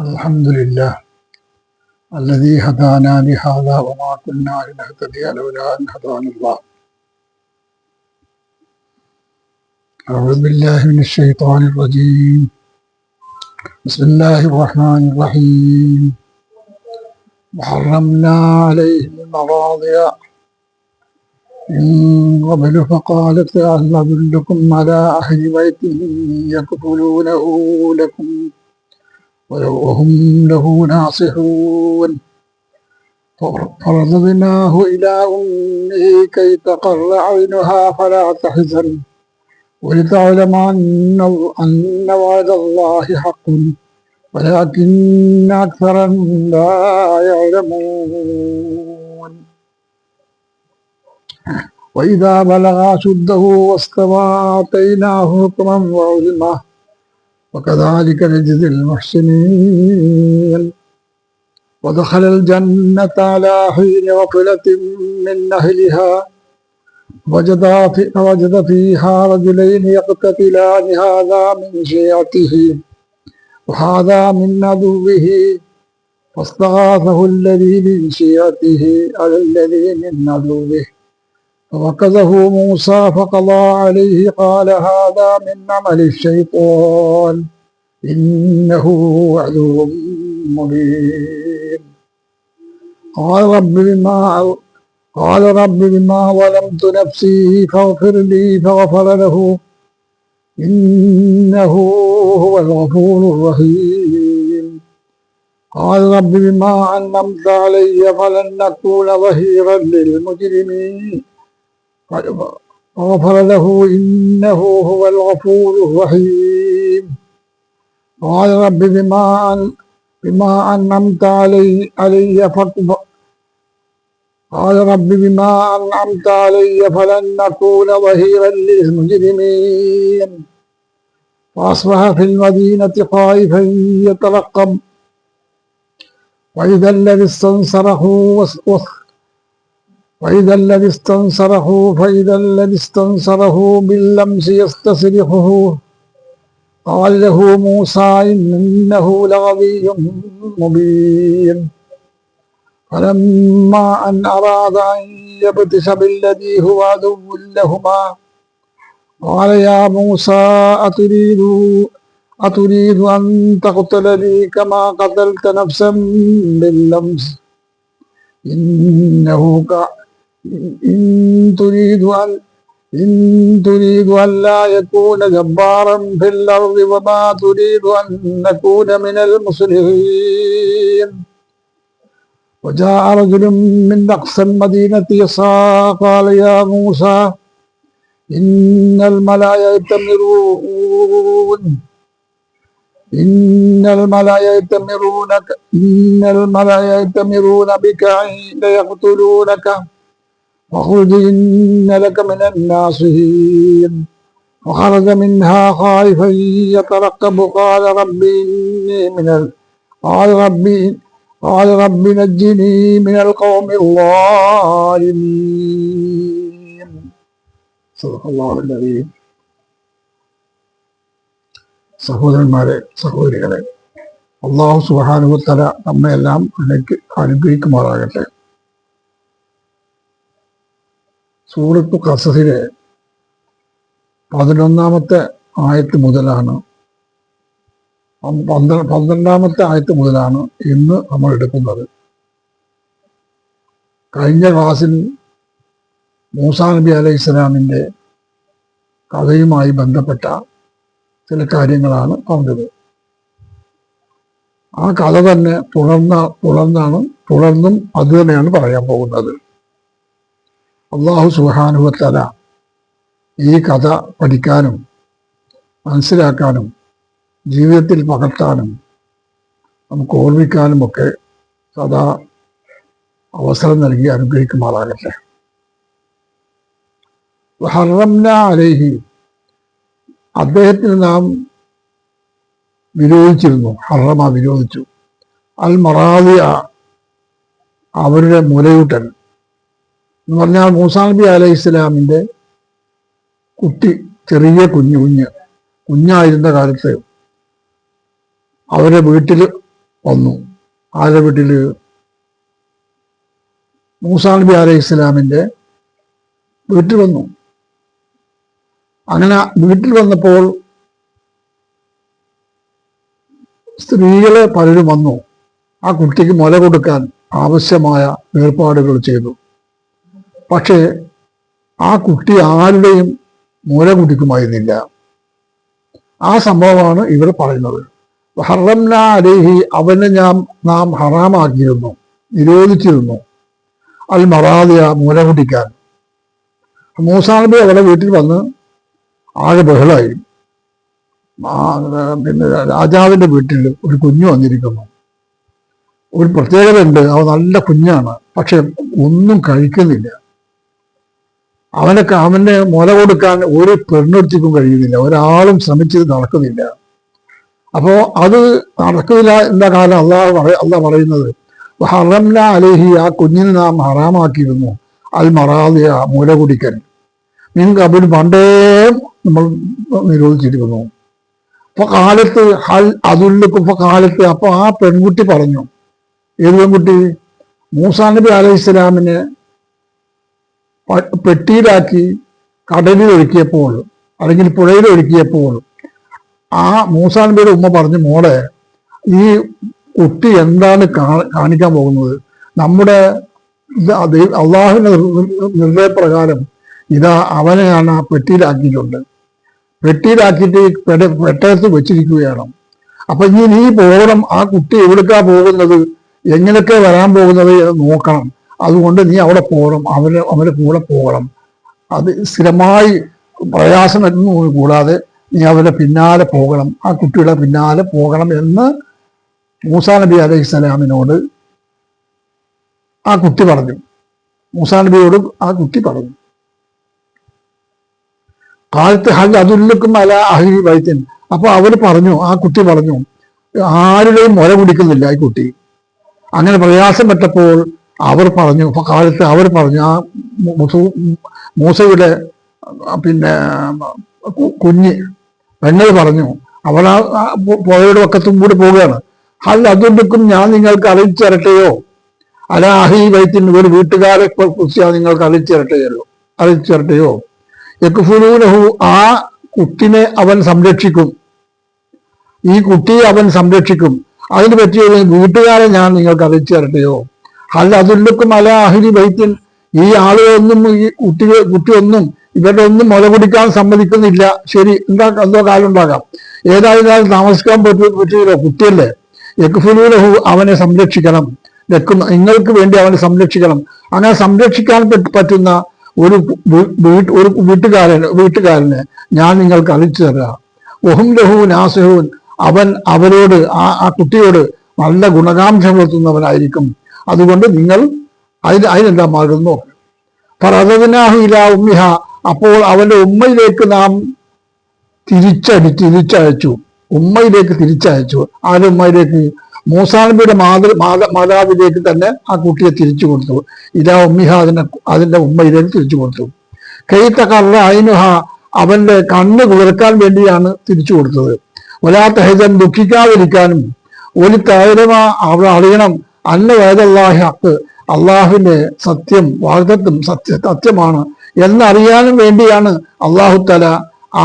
الحمد لله الذي هدانا لهذا وما كنا لنهتدي لولا أن هدانا الله. أعوذ بالله من الشيطان الرجيم. بسم الله الرحمن الرحيم. وحرمنا عليهم المراضع من قبل فقالت هل أدلكم على أهل بيت يكفلونه لكم. وهم له ناصحون. فرددناه إلى أمه كي تقر عينها فلا تحزن ولتعلم أن أن وعد الله حق ولكن أكثرهم لا يعلمون. وإذا بلغ أشده واستوى آتيناه حكما وعلما وكذلك نجزي المحسنين ودخل الجنة على حين غفلة من أهلها وجد في فوجد فيها رجلين يقتتلان هذا من شيعته وهذا من عدوه فاستغاثه الذي من شيعته على الذي من عدوه فوكزه موسى فقضى عليه قال هذا من عمل الشيطان إنه عدو مبين قال رب بما قال رب بما ظلمت نفسي فاغفر لي فغفر له إنه هو الغفور الرحيم قال رب بما أنعمت علي فلن أكون ظهيرا للمجرمين فغفر له إنه هو الغفور الرحيم. قال رب بما أن بما أنعمت علي علي قال رب بما أنعمت علي فلن أكون ظهيرا للمجرمين. فأصبح في المدينة خائفا يترقب. وإذا الذي استنصره وإذا الذي استنصره فإذا الذي استنصره باللمس يستصرخه قال له موسى إنه لغوي مبين فلما أن أراد أن يبتش بالذي هو عدو لهما قال يا موسى أتريد أتريد أن تقتلني كما قتلت نفسا باللمس إنه. إن تريد أن إن تريد أن لا يكون جبارا في الأرض وما تريد أن نكون من المصلحين وجاء رجل من أقصى المدينة يسعى قال يا موسى إن الملأ يأتمرون إن الملأ يأتمرونك إن الملأ يأتمرون بك حين يقتلونك فاخرج إن لك من الناصحين وخرج منها خائفا يترقب قال ربي إني من ال... قال ربي قال رب نجني من القوم الظالمين صدق الله العظيم സഹോദരന്മാരെ സഹോദരികളെ അള്ളാഹു സുബാനുഭത്തല നമ്മയെല്ലാം അനുഗ്ര അനുഗ്രഹിക്കുമാറാകട്ടെ സൂറത്തു കസസിലെ പതിനൊന്നാമത്തെ ആയത്ത് മുതലാണ്. പന്ത്ര പന്ത്രണ്ടാമത്തെ ആയത്ത് മുതലാണ് ഇന്ന് നമ്മൾ എടുക്കുന്നത്. കഴിഞ്ഞ ക്ലാസ്സിൽ മൂസാ നബി അലൈഹി ഇസ്ലാമിന്റെ കഥയുമായി ബന്ധപ്പെട്ട ചില കാര്യങ്ങളാണ് പറഞ്ഞത്. ആ കഥ തന്നെ തുടർന്ന തുടർന്നാണ് തുടർന്നും അത് തന്നെയാണ് പറയാൻ പോകുന്നത്. അള്ളാഹു സുഹാനുഭത്തല ഈ കഥ പഠിക്കാനും മനസ്സിലാക്കാനും ജീവിതത്തിൽ പകർത്താനും നമുക്ക് ഓർമ്മിക്കാനും ഒക്കെ സദാ അവസരം നൽകി അനുഗ്രഹിക്കുമാറാകട്ടെ. ഹറംന അലേഹി. അദ്ദേഹത്തിന് നാം വിരോധിച്ചിരുന്നു. ഹറമ വിരോധിച്ചു. അൽ മറാദിയ അവരുടെ മുലയൂട്ടൽ എന്ന് പറഞ്ഞാൽ മൂസാ നബി അലൈഹി ഇസ്ലാമിന്റെ കുട്ടി ചെറിയ കുഞ്ഞു കുഞ്ഞ്. കുഞ്ഞായിരുന്ന കാലത്ത് അവരെ വീട്ടിൽ വന്നു. ആരുടെ വീട്ടിൽ? മൂസാ നബി അലൈഹി ഇസ്ലാമിന്റെ വീട്ടിൽ വന്നു. അങ്ങനെ വീട്ടിൽ വന്നപ്പോൾ സ്ത്രീകളെ പലരും വന്നു. ആ കുട്ടിക്ക് മുല കൊടുക്കാൻ ആവശ്യമായ ഏർപ്പാടുകൾ ചെയ്തു. പക്ഷേ ആ കുട്ടി ആരുടെയും മൂല കുടിക്കുമായിരുന്നില്ല. ആ സംഭവമാണ് ഇവർ പറയുന്നത്. ഹറംന അലേഹി അവനെ ഞാൻ നാം ഹറാമാക്കിയിരുന്നു നിരോധിച്ചിരുന്നു. അൽ മറാദിയ മൂല കുടിക്കാൻ. മൂസാനബി അവരുടെ വീട്ടിൽ വന്ന് ആകെ ബഹളായി. പിന്നെ രാജാവിന്റെ വീട്ടിൽ ഒരു കുഞ്ഞു വന്നിരിക്കുന്നു. ഒരു പ്രത്യേകത ഉണ്ട് അവ നല്ല കുഞ്ഞാണ്. പക്ഷെ ഒന്നും കഴിക്കുന്നില്ല. അവനൊക്കെ അവന്റെ മുല കൊടുക്കാൻ ഒരു പെണ്ണൊരുത്തിക്കും കഴിയുന്നില്ല. ഒരാളും ശ്രമിച്ചത് നടക്കുന്നില്ല. അപ്പോ അത് നടക്കുന്നില്ല എന്ന കാലം അള്ളാഹ് പറ അള്ളാഹ് പറയുന്നത് ഹറംന അലേഹി ആ കുഞ്ഞിനെ നാം ഹറാമാക്കിയിരുന്നു. അൽ മറാദിയ മുല കുടിക്കൻ. നിങ്ങൾക്ക് കബിൽ പണ്ടേ നമ്മൾ നിരോധിച്ചിരിക്കുന്നു. അപ്പൊ കാലത്ത് ഹൽ അതുല്ലുക്കും ഇപ്പൊ കാലത്ത് അപ്പൊ ആ പെൺകുട്ടി പറഞ്ഞു. ഏത് പെൺകുട്ടി? മൂസാ നബി അലൈഹി ഇസ്ലാമിനെ പെട്ടിയിലാക്കി കടലിൽ ഒഴുക്കിയപ്പോൾ അല്ലെങ്കിൽ പുഴയിൽ ഒഴുക്കിയപ്പോൾ ആ മൂസാൻബിയുടെ ഉമ്മ പറഞ്ഞു മോളെ ഈ കുട്ടി എന്താണ് കാണിക്കാൻ പോകുന്നത്? നമ്മുടെ അള്ളാഹുവിന്റെ നിർദ്ദയപ്രകാരം ഇതാ അവനെയാണ് ആ പെട്ടിയിലാക്കിയിട്ടുണ്ട്. പെട്ടിയിലാക്കിയിട്ട് പെട പെട്ടകത്ത് വെച്ചിരിക്കുകയാണ്. അപ്പൊ ഇനി നീ പോകണം. ആ കുട്ടി എവിടേക്കാ പോകുന്നത്? എങ്ങനെയൊക്കെ വരാൻ പോകുന്നത്? നോക്കണം. അതുകൊണ്ട് നീ അവിടെ പോകണം അവരെ അവന്റെ കൂടെ പോകണം. അത് സ്ഥിരമായി പ്രയാസം വരുന്നു കൂടാതെ നീ അവരെ പിന്നാലെ പോകണം. ആ കുട്ടിയുടെ പിന്നാലെ പോകണം എന്ന് മൂസാ നബി അലൈഹി സ്വലാമിനോട് ആ കുട്ടി പറഞ്ഞു. മൂസാ നബിയോട് ആ കുട്ടി പറഞ്ഞു. കാലത്ത് ഹൽ അതുല്ലക്കും അല അഹി വൈദ്യൻ അപ്പൊ അവർ പറഞ്ഞു ആ കുട്ടി പറഞ്ഞു ആരുടെയും മുല കുടിക്കുന്നില്ല ഈ കുട്ടി. അങ്ങനെ പ്രയാസം പറ്റപ്പോൾ അവർ പറഞ്ഞു കാലത്ത് അവർ പറഞ്ഞു ആ മുസു- മൂസയുടെ പിന്നെ കുഞ്ഞ് പെണ്ണൽ പറഞ്ഞു അവൾ ആ പുഴയുടെ പക്കത്തും കൂടി പോവുകയാണ്. അല്ല അതുകൊണ്ടും ഞാൻ നിങ്ങൾക്ക് അറിയിച്ചു തരട്ടെയോ? അല്ല അഹി വൈത്തിന് ഒരു വീട്ടുകാരെ കുറിച്ച് ഞാൻ നിങ്ങൾക്ക് അറിയിച്ചു തരട്ടെയല്ലോ അറിയിച്ചു തരട്ടെയോ? യക്ഫുലൂനഹു ആ കുട്ടിനെ അവൻ സംരക്ഷിക്കും. ഈ കുട്ടിയെ അവൻ സംരക്ഷിക്കും. അതിന് പറ്റിയ വീട്ടുകാരെ ഞാൻ നിങ്ങൾക്ക് അറിയിച്ചു തരട്ടെയോ? അല്ല അതുല്ലുക്കും അല അഹിരി വൈദ്യൻ ഈ ആളുകളൊന്നും ഈ കുട്ടികൾ കുട്ടിയൊന്നും ഇവരുടെ ഒന്നും മുല കുടിക്കാൻ സമ്മതിക്കുന്നില്ല. ശരി എന്താ എന്തോ കാര്യം ഉണ്ടാകാം ഏതായാലും താമസിക്കാൻ പറ്റൂ പറ്റിയല്ലോ. കുട്ടിയല്ലേ. യക്ഫുലൂലഹു അവനെ സംരക്ഷിക്കണം. ലക്കുന്ന നിങ്ങൾക്ക് വേണ്ടി അവനെ സംരക്ഷിക്കണം. അങ്ങനെ സംരക്ഷിക്കാൻ പറ്റുന്ന ഒരു ഒരു വീട്ടുകാരൻ വീട്ടുകാരന് ഞാൻ നിങ്ങൾക്ക് അറിയിച്ചു തരാം. ഒഹും ലഹു നാസഹുൻ. അവൻ അവരോട് ആ ആ കുട്ടിയോട് നല്ല ഗുണകാംക്ഷ പുലർത്തുന്നവനായിരിക്കും അതുകൊണ്ട് നിങ്ങൾ അതിന് അതിനെന്താ മാർഗം നോക്കണം പറതനാഹു ഇല ഉമ്മിഹ. അപ്പോൾ അവന്റെ ഉമ്മയിലേക്ക് നാം തിരിച്ചടി തിരിച്ചയച്ചു. ഉമ്മയിലേക്ക് തിരിച്ചയച്ചു. ആരുടെ ഉമ്മയിലേക്ക്? മൂസാനബിയുടെ മാതൃ മാത മാതാവിലേക്ക് തന്നെ ആ കുട്ടിയെ തിരിച്ചു കൊടുത്തു. ഇതാ ഉമ്മിഹ അതിനെ അതിന്റെ ഉമ്മയിലേക്ക് തിരിച്ചു കൊടുത്തു. കൈത്തക്കറ അയിനുഹ അവന്റെ കണ്ണ് കുതിർക്കാൻ വേണ്ടിയാണ് തിരിച്ചു കൊടുത്തത്. വലാത്ത ഹൈതൻ ദുഃഖിക്കാതിരിക്കാനും ഒരു തൈരമാ അവൾ അറിയണം. അന്ന ഏതല്ലാഹി ഹക്ക്? അള്ളാഹുവിന്റെ സത്യം വാഗ്ദത്വം സത്യ സത്യമാണ്. എന്നറിയാനും വേണ്ടിയാണ് അള്ളാഹു തല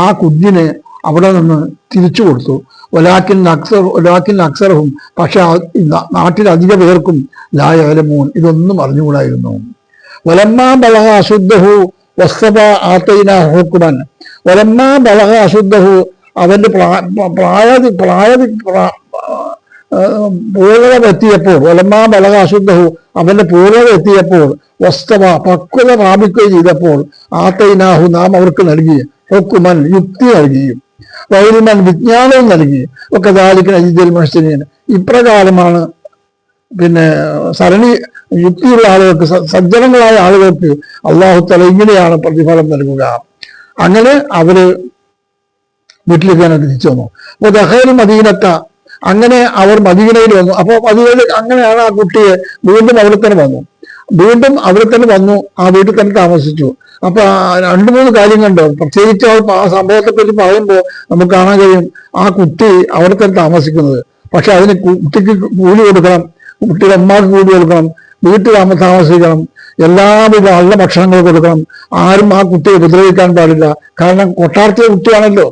ആ കുഞ്ഞിനെ അവിടെ നിന്ന് തിരിച്ചു കൊടുത്തു. ഒലാക്കിൻ അക്സർ ഒലാക്കിൻ അക്സറും പക്ഷെ നാട്ടിൽ അധിക പേർക്കും ലായാലമോൻ ഇതൊന്നും അറിഞ്ഞുകൂടായിരുന്നു. വലമ്മാ ബലഹ അശുദ്ധഹു വസ്തബ ആത്തൈന ഹുക്കുമൻ വലമ്മാ ബലഹ അശുദ്ധഹു അവന്റെ പ്രായ പ്രായ പൂർണത എത്തിയപ്പോൾ ഒലമാ ബലകാശുദ്ധവും അവന്റെ പൂർണത എത്തിയപ്പോൾ വസ്തവ പക്വത പ്രാപിക്കുകയും ചെയ്തപ്പോൾ ആത്തൈനാഹു നാം അവർക്ക് നൽകി ഹൊക്കുമൻ യുക്തി നൽകിയും വൈരുമൻ വിജ്ഞാനവും നൽകി ഒക്കെ ദാലിക്കുന്ന അജിതൽ മനുഷ്യന് ഇപ്രകാരമാണ് പിന്നെ സരണി യുക്തിയുള്ള ആളുകൾക്ക് സജ്ജനങ്ങളായ ആളുകൾക്ക് അള്ളാഹു തല ഇങ്ങനെയാണ് പ്രതിഫലം നൽകുക. അങ്ങനെ അവർ വീട്ടിലേക്ക് തന്നെ തിരിച്ചു വന്നു. അപ്പൊ ദഹേൽ മദീനത്ത അങ്ങനെ അവർ മദീനയിൽ വന്നു. അപ്പൊ മദീനയിൽ അങ്ങനെയാണ് ആ കുട്ടിയെ വീണ്ടും അവിടെ തന്നെ വന്നു. വീണ്ടും അവിടെ തന്നെ വന്നു ആ വീട്ടിൽ തന്നെ താമസിച്ചു. അപ്പൊ രണ്ടു മൂന്ന് കാര്യങ്ങളുണ്ട് പ്രത്യേകിച്ച് ആ ആ സംഭവത്തെ പറ്റി പറയുമ്പോൾ നമുക്ക് കാണാൻ കഴിയും ആ കുട്ടി അവിടെ തന്നെ താമസിക്കുന്നത്. പക്ഷെ അതിന് കുട്ടിക്ക് കൂലി കൊടുക്കണം കുട്ടിയുടെ അമ്മയ്ക്ക് കൂലി കൊടുക്കണം വീട്ടിൽ താമസിക്കണം എല്ലാവിധ നല്ല ഭക്ഷണങ്ങൾ കൊടുക്കണം. ആരും ആ കുട്ടിയെ ഉപദ്രവിക്കാൻ പാടില്ല. കാരണം കൊട്ടാരത്തിലെ കുട്ടിയാണല്ലോ.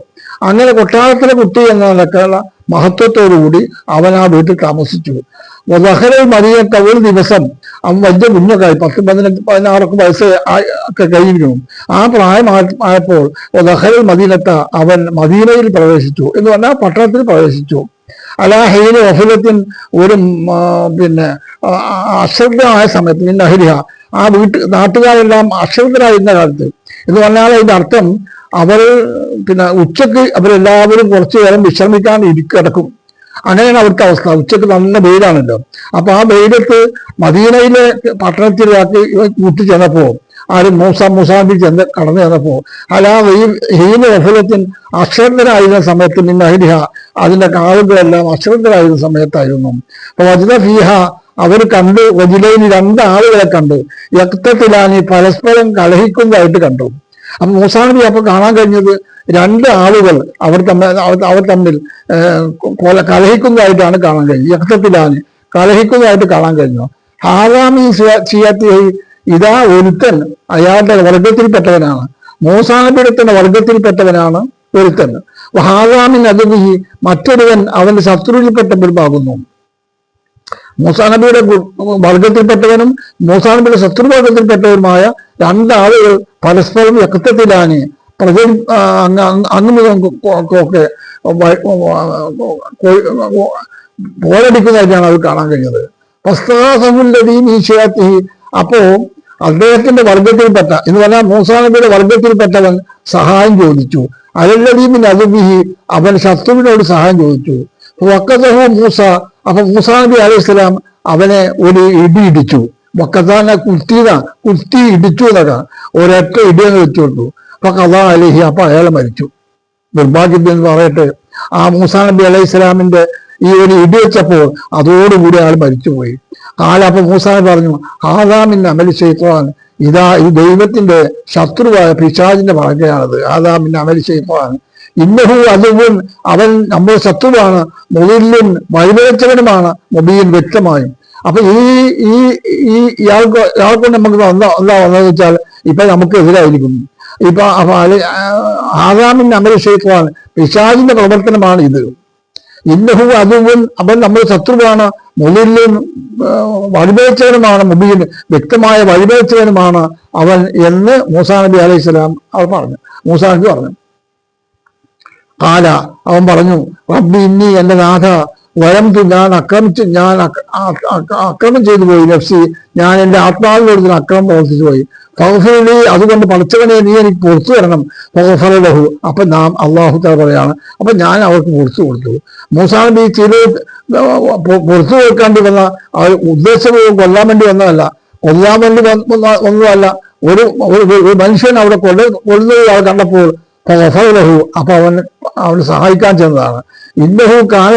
അങ്ങനെ കൊട്ടാരത്തിലെ കുട്ടി എന്ന നിലക്കുള്ള മഹത്വത്തോടുകൂടി അവൻ ആ വീട്ടിൽ താമസിച്ചു. ലഹരൽ മതിയൊക്കെ ഒരു ദിവസം അവൻ വലിയ കുഞ്ഞൊക്കെയായി പത്ത് പതിനെട്ട് പതിനാറൊക്കെ വയസ്സ് ഒക്കെ കഴിഞ്ഞു ആ പ്രായം ആയപ്പോൾ ലഹരൽ മദീനത്ത അവൻ മദീനയിൽ പ്രവേശിച്ചു എന്ന് പറഞ്ഞാൽ പട്ടണത്തിൽ പ്രവേശിച്ചു. അലാ ഹൈന വഫലത്തിൻ ഒരു പിന്നെ അശ്രദ്ധമായ സമയത്ത് പിന്നെ അഹിരിഹ ആ വീട്ട് നാട്ടുകാരെല്ലാം അശ്രദ്ധരായിരുന്ന കാലത്ത് എന്ന് പറഞ്ഞാൽ അതിന്റെ അർത്ഥം അവർ പിന്നെ ഉച്ചയ്ക്ക് അവരെല്ലാവരും കുറച്ചു നേരം വിശ്രമിക്കാൻ ഇരിക്കിടക്കും അങ്ങനെയാണ് അവർക്ക് അവസ്ഥ. ഉച്ചയ്ക്ക് നല്ല വെയിലാണല്ലോ. അപ്പൊ ആ വെയിലത്ത് മദീനയിലെ പട്ടണത്തിലാക്കി കൂട്ടി ചെന്നപ്പോ ആര് മൂസ മൂസാബി ചെന്ന് കടന്നു ചെന്നപ്പോ അല്ല ഹീന വഫലത്തിൻ അശ്രദ്ധരായിരുന്ന സമയത്ത് പിന്നെ അഹിരിഹ അതിന്റെ കാലുകളെല്ലാം അശ്രദ്ധരായിരുന്ന സമയത്തായിരുന്നു. അപ്പൊ വജിത ഫീഹ അവർ കണ്ടു വജിലയിൽ രണ്ടാളുകളെ കണ്ടു. യക്തത്തിലാനി പരസ്പരം കലഹിക്കുന്നതായിട്ട് കണ്ടു. അപ്പൊ മൂസാനബി അപ്പൊ കാണാൻ കഴിഞ്ഞത് രണ്ട് ആളുകൾ അവർ തമ്മിൽ അവർ- തമ്മിൽ കൊല- കലഹിക്കുന്നതായിട്ടാണ് കാണാൻ കഴിഞ്ഞത്. യക്തത്തിലാനി കലഹിക്കുന്നതായിട്ട് കാണാൻ കഴിഞ്ഞു. ഹാറാമി ചെയ്യാത്തി ഇതാ ഒരുത്തൻ അയാളുടെ വർഗത്തിൽപ്പെട്ടവനാണ്. മൂസാനബിയുടെ തന്നെ വർഗത്തിൽപ്പെട്ടവനാണ് ഒരുത്തൻ. ഹാറാമിൻ അതുബിഹി മറ്റൊരുവൻ അവന്റെ ശത്രുവിൽപ്പെട്ടവരുമാകുന്നു മൂസാനബിയുടെ നബിയുടെ വർഗത്തിൽപ്പെട്ടവനും മൂസാനബിയുടെ ശത്രുവർഗത്തിൽപ്പെട്ടവരുമായ രണ്ടാളുകൾ പരസ്പരം രക്തത്തിലാണ് പ്രജ അങ്ങ് അന്ന് മുതൽ ഒക്കെ പോരടിക്കുന്നതായിട്ടാണ് അത് കാണാൻ കഴിഞ്ഞത്. ഈശ്വരത്തി അപ്പോ അദ്ദേഹത്തിന്റെ വർഗത്തിൽപ്പെട്ട എന്ന് പറഞ്ഞാൽ മൂസാനബിയുടെ വർഗത്തിൽപ്പെട്ടവൻ സഹായം ചോദിച്ചു. അലല്ലദീമിൻ അതുബിഹി അവൻ ശത്രുവിനോട് സഹായം ചോദിച്ചു. വക്കതഹു മൂസ. അപ്പൊ മൂസാബി അലൈഹി സ്വലാം അവനെ ഒരു ഇടി ഇടിച്ചു. വക്കതാന കുത്തിയത കുത്തി ഇടിച്ചു എന്നൊക്കെ. ഒരൊറ്റ ഇടിയെന്ന് വെച്ചു കൊടുത്തു. അപ്പൊ കഥാ അലിഹി അപ്പൊ അയാൾ മരിച്ചു. നിർഭാഗ്യം എന്ന് പറയട്ടെ ആ മൂസാ നബി അലൈഹി സ്വലാമിന്റെ ഈ ഒരു ഇടി വെച്ചപ്പോൾ അതോടുകൂടി അയാൾ മരിച്ചുപോയി. കാലപ്പൊ മൂസാ നബി പറഞ്ഞു ആദാമിൻ അമലി ചെയ്താൻ ഇതാ ഈ ദൈവത്തിന്റെ ശത്രുവായ പിശാജിന്റെ ഭാഗ്യമാണത് ആദാമിൻ അമലി ചെയ്താൻ ഇന്നഹു അതുവും അവൻ നമ്മുടെ ശത്രുവാണ്. മുതലും വഴിപിഴച്ചവനുമാണ് മൊബീൻ വ്യക്തമായും. അപ്പൊ ഈ ഈ ഈ ഇയാൾക്ക് ഇയാൾക്കൊണ്ട് നമുക്ക് വന്ന എന്താ വന്നതെന്ന് വെച്ചാൽ ഇപ്പൊ നമുക്ക് എതിരായിരിക്കുന്നു. ഇപ്പൊ ആദാമിന്റെ ഷെയ്ഖാൻ പിശാജിന്റെ പ്രവർത്തനമാണ് ഇത്. ഇന്നഹു അതുവും അവൻ നമ്മുടെ ശത്രുവാണ്. മുതലും വഴിപേച്ചവനുമാണ് മുബീൻ വ്യക്തമായ വഴിപേച്ചവനുമാണ് അവൻ എന്ന് മൂസാ നബി അലൈഹി സ്വലാം അവർ പറഞ്ഞു. മൂസാ നബി പറഞ്ഞു. കാല. അവൻ പറഞ്ഞു റബ്ബി ഇന്നി എന്റെ നാഥ വരംതു ഞാൻ അക്രമിച്ച് ഞാൻ അക്രമം ചെയ്തു പോയി നഫ്സി. ഞാൻ എന്റെ ആത്മാവിനോട് ഇതിന് അക്രമം പ്രവർത്തിച്ചു പോയി. ഫഹഫലി അതുകൊണ്ട് പഠിച്ചവനെ നീ എനിക്ക് പുറത്തു തരണം. ഫഹഫലഹു അപ്പൊ നാം അള്ളാഹു തല പറയാണ് അപ്പൊ ഞാൻ അവർക്ക് പുറത്തു കൊടുത്തു. മൂസാ നബി പുറത്തു കൊടുക്കാണ്ടി വന്ന ഉദ്ദേശപൂർവം കൊല്ലാൻ വേണ്ടി വന്നതല്ല. കൊല്ലാൻ വേണ്ടി വന്ന- ഒന്നുമല്ല ഒരു ഒരു- ഒരു മനുഷ്യൻ അവിടെ കൊല്ല കൊല്ലുന്നത് കണ്ടപ്പോൾ ഫഹഫലഹു അപ്പൊ അവൻ അവന് സഹായിക്കാൻ ചെന്നതാണ്. ഇന്നഹു കാന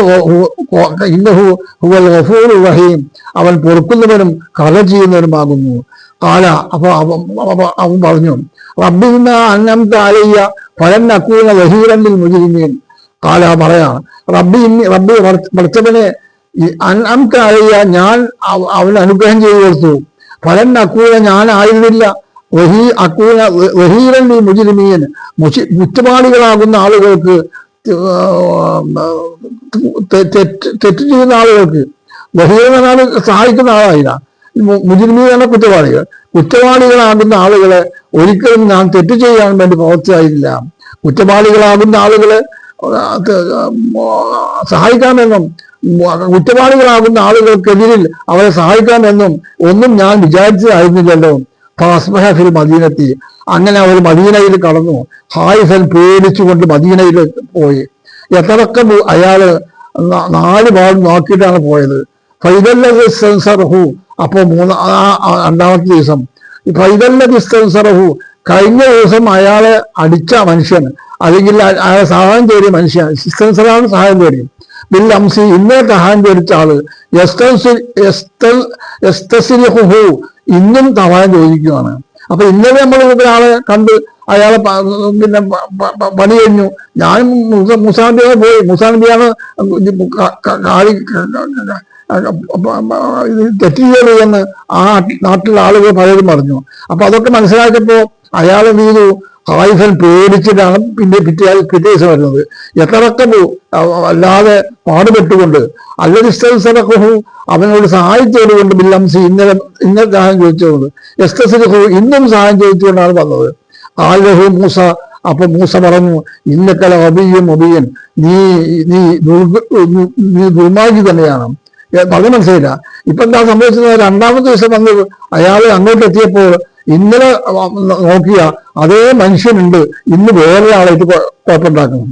ഇന്നഹു ഹുവൽ ഗഫൂർ റഹീം. അവൻ പൊറുക്കുന്നവനും കല ചെയ്യുന്നവനുമാകുന്നു. കാല അപ്പൊ അവൻ പറഞ്ഞു റബ്ബിന്ന അന്നം താലയ്യ ഫലൻ അക്കൂന വഹീറന്നിൽ മുജിരിമീൻ. കാല പറയാണ് റബ്ബി റബ്ബി പഠിച്ചവനെ അന്നം താലയ്യ ഞാൻ അവൻ അനുഗ്രഹം ചെയ്തു കൊടുത്തു. ഫലൻ അക്കൂന ഞാൻ ആയിരുന്നില്ല. വഹീറൻ മുജിരിമീൻ. മുഷി കുറ്റവാളികളാകുന്ന ആളുകൾക്ക് തെറ്റ് ചെയ്യുന്ന ആളുകൾക്ക് എന്നാൽ സഹായിക്കുന്ന ആളായില്ല. മുജിരിമീനാണ് കുറ്റവാളികൾ. കുറ്റവാളികളാകുന്ന ആളുകളെ ഒരിക്കലും ഞാൻ തെറ്റ് ചെയ്യാൻ വേണ്ടി പ്രവർത്തിയായില്ല കുറ്റവാളികളാകുന്ന ആളുകളെ സഹായിക്കാമെന്നും കുറ്റവാളികളാകുന്ന ആളുകൾക്കെതിരിൽ അവരെ സഹായിക്കാമെന്നും ഒന്നും ഞാൻ വിചാരിച്ചതായിരുന്നില്ലല്ലോ. ഫാസ്ബഹ ഫിൽ മദീനത്തി. അങ്ങനെ അവർ മദീനയിൽ കടന്നു. ഹായിഫൻ പേടിച്ചുകൊണ്ട് മദീനയിൽ പോയി. എത്രക്ക അയാൾ നാല് ഭാഗം നോക്കിയിട്ടാണ് പോയത്. ഫൈതല്ലഹു അപ്പോൾ മൂന്ന് രണ്ടാമത്തെ ദിവസം. ഫൈതല്ലഹു കഴിഞ്ഞ ദിവസം അയാളെ അടിച്ച മനുഷ്യൻ അല്ലെങ്കിൽ അയാളെ സഹായം തേടിയ മനുഷ്യൻ സിസ്റ്റൻസറാണ് സഹായം തേടി ബിൽ അംസി ഇന്നേ സഹായം തേടിച്ച ആൾ. ഇന്നും സഹായം ചോദിക്കുകയാണ് അപ്പൊ ഇന്നലെ നമ്മൾ ഒരാളെ കണ്ട് അയാളെ പിന്നെ പണി കഴിഞ്ഞു. ഞാൻ മുസാനബിയാണ് പോയി. മുസാനബിയാണ് കാളി തെറ്റ് ചെയ്യരുത് എന്ന് ആ നാട്ടിലെ ആളുകൾ പലരും പറഞ്ഞു. അപ്പൊ അതൊക്കെ മനസ്സിലാക്കിയപ്പോ എന്ത് ചെയ്തു? ഹായിഫൻ പേടിച്ചിട്ടാണ് പിന്നെ പിറ്റേ പിറ്റേ ദിവസം വരുന്നത്. എത്രക്കു അല്ലാതെ പാടുപെട്ടുകൊണ്ട് അല്ലരിസ്തഹു അവനോട് സഹായിച്ചതുകൊണ്ട് ബില്ലംസി ഇന്നലെ ഇന്നലെ സഹായം ചോദിച്ചതുകൊണ്ട് എസ്തസിഹു ഇന്നും സഹായം ചോദിച്ചുകൊണ്ടാണ് വന്നത്. ആലഹു മൂസ അപ്പൊ മൂസ പറഞ്ഞു ഇന്നക്കല അബിയും അബിയൻ നീ നീ നീ ദുർമാർഗി തന്നെയാണ്. വളരെ മനസ്സിലായില്ല. ഇപ്പൊ എന്താ സംഭവിച്ചത്? രണ്ടാമത്തെ ദിവസം വന്ന് അയാൾ അങ്ങോട്ട് എത്തിയപ്പോൾ ഇന്നലെ നോക്കിയ അതേ മനുഷ്യനുണ്ട്. ഇന്ന് വേറെ ആളായിട്ട് കുഴപ്പമുണ്ടാക്കുന്നു.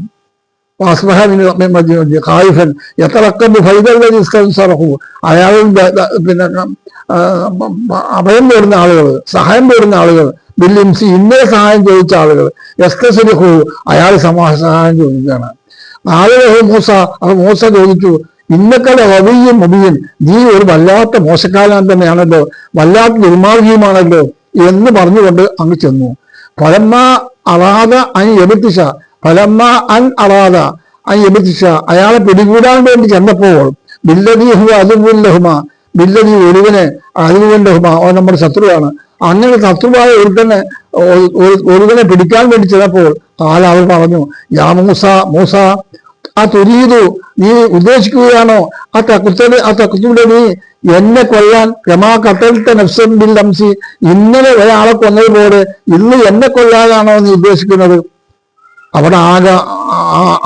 ഖായിഫൻ എത്രക്കമ്പ് ഫൈതറഹു അയാൾ പിന്നെ അഭയം തേടുന്ന ആളുകൾ സഹായം തേടുന്ന ആളുകൾ ബില്ലിംസി ഇന്നലെ സഹായം ചോദിച്ച ആളുകൾ എസ്കസരിഹു അയാൾ സമാ സഹായം ചോദിക്കുകയാണ്. നാളെ മൂസ അത് മൂസ ചോദിച്ചു ഇന്നക്കടെ റബിയും മുബിയും നീ ഒരു വല്ലാത്ത മോശക്കാലം തന്നെയാണല്ലോ വല്ലാത്ത ദുർമാർഗിയുമാണല്ലോ എന്ന് പറഞ്ഞുകൊണ്ട് അങ്ങ് ചെന്നു. ഫലമ്മ അറാത അൻ എബത്തിശ ഫലമ്മ അൻ അറാത അൻ എബത്തിശ അയാളെ പിടികൂടാൻ വേണ്ടി ചെന്നപ്പോൾ ബില്ലതി ബില്ലദീഹു അതുബുല്ലഹുമ ബില്ലതി ഒരുവനെ അതുബുല്ലഹുമ അവൻ നമ്മുടെ ശത്രുവാണ്. അങ്ങനെ ശത്രുവായ തന്നെ ഒരു- ഒരുവനെ പിടിക്കാൻ വേണ്ടി ചെന്നപ്പോൾ കാല പറഞ്ഞു യാ മൂസ മൂസ ആ തുരീതു നീ ഉദ്ദേശിക്കുകയാണോ? ആ തക്കുത്തൽ ആ തക്കുത്തൂടെ നീ എന്നെ കൊല്ലാൻ രമാ കത്തലത്തെ നഫ്സൻ ബിൽ ഇന്നലെ ഒരാളെ കൊന്നതുപോലെ ഇന്ന് എന്നെ കൊല്ലാനാണോ എന്ന് ഉദ്ദേശിക്കുന്നത്? അവിടെ ആകെ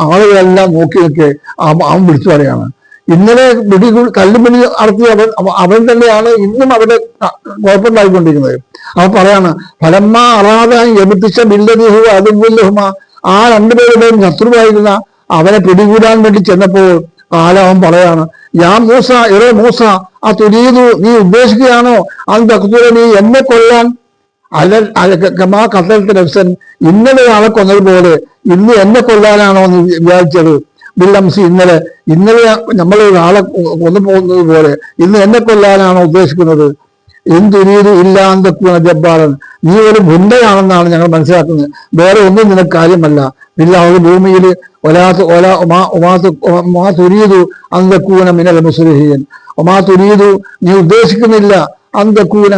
ആളുകളെല്ലാം നോക്കി നിൽക്കെ. അവൻ വിളിച്ചു പറയാണ്. ഇന്നലെ പിടി കല്ലുപിടി നടത്തിയ അവൻ അവൻ തന്നെയാണ് ഇന്നും അവിടെ കുഴപ്പമുണ്ടായിക്കൊണ്ടിരിക്കുന്നത്. അവൻ പറയാണ് ഫലമ്മ അറാദ എമിത്തിച്ച ബില്ലദിഹു ബില്ലഹുമാ ആ രണ്ടുപേരുടെയും ശത്രുവായിരുന്ന അവനെ പിടികൂടാൻ വേണ്ടി ചെന്നപ്പോൾ കാലം അവൻ പറയാണ്. യാ മൂസ ഇറേ മൂസ ആ തുരീതു നീ ഉദ്ദേശിക്കുകയാണോ? അത് തക്കുതുര നീ എന്നെ കൊല്ലാൻ? അല്ല കമാ കത്തലത്തെ നഫ്സൻ ഇന്നലെ ആളെ കൊന്നതുപോലെ ഇന്ന് എന്നെ കൊല്ലാനാണോ നീ വിചാരിച്ചത്? ബില്ലംസി ഇന്നലെ ഇന്നലെ നമ്മൾ ഒരാളെ കൊന്നു പോകുന്നത് പോലെ ഇന്ന് എന്നെ കൊല്ലാനാണോ ഉദ്ദേശിക്കുന്നത്? എന്തുരീത് ഇല്ലാന്തക്കുവ ജബ്ബാറൻ. നീ ഒരു ഗുണ്ടയാണെന്നാണ് ഞങ്ങൾ മനസ്സിലാക്കുന്നത്. വേറെ ഒന്നും നിനക്ക് കാര്യമല്ല. ഇല്ലാഹു ഒരു ഭൂമിയിൽ ഒലാത്ത് ഒല ഒമാ ഒമാത്ത് ഒമാ തുരീതു അന്തക്കൂന മിനൽ മുസ്ലിഹീൻ. ഒമാ തുരീതു നീ ഉദ്ദേശിക്കുന്നില്ല. അന്തക്കൂന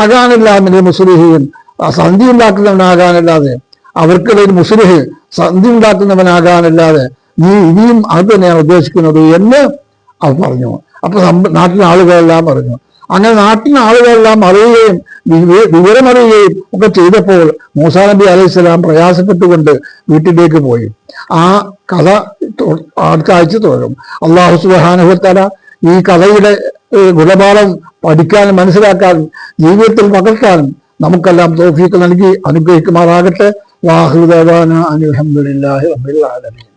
ആകാനില്ല മിനൽ മുസ്ലിഹീൻ. സന്ധി ഉണ്ടാക്കുന്നവനാകാനല്ലാതെ അവർക്കിടയിൽ മുസ്ലിഹ് സന്ധി ഉണ്ടാക്കുന്നവനാകാനല്ലാതെ നീ ഇനിയും അത് തന്നെയാണ് ഉദ്ദേശിക്കുന്നത് എന്ന് അവർ പറഞ്ഞു. അപ്പൊ നാട്ടിലെ ആളുകളെല്ലാം പറഞ്ഞു. അങ്ങനെ നാട്ടിൽ ആളുകളെല്ലാം അറിയുകയും വിവ- വിവരമറിയുകയും ഒക്കെ ചെയ്തപ്പോൾ മൂസാ നബി അലൈഹി സ്വലാം പ്രയാസപ്പെട്ടുകൊണ്ട് വീട്ടിലേക്ക് പോയി. ആ കഥ അടുത്ത ആഴ്ച തുടരും. അള്ളാഹു സുബാനുഹത്തല ഈ കഥയുടെ ഗുണപാഠം പഠിക്കാനും മനസ്സിലാക്കാനും ജീവിതത്തിൽ പകർത്താനും നമുക്കെല്ലാം തോഫീക്ക് നൽകി അനുഗ്രഹിക്കുമാറാകട്ടെ. വാഹുദേവാന അനിൽഹമുല്ലാഹി റബ്ബിൽ ആലമീൻ.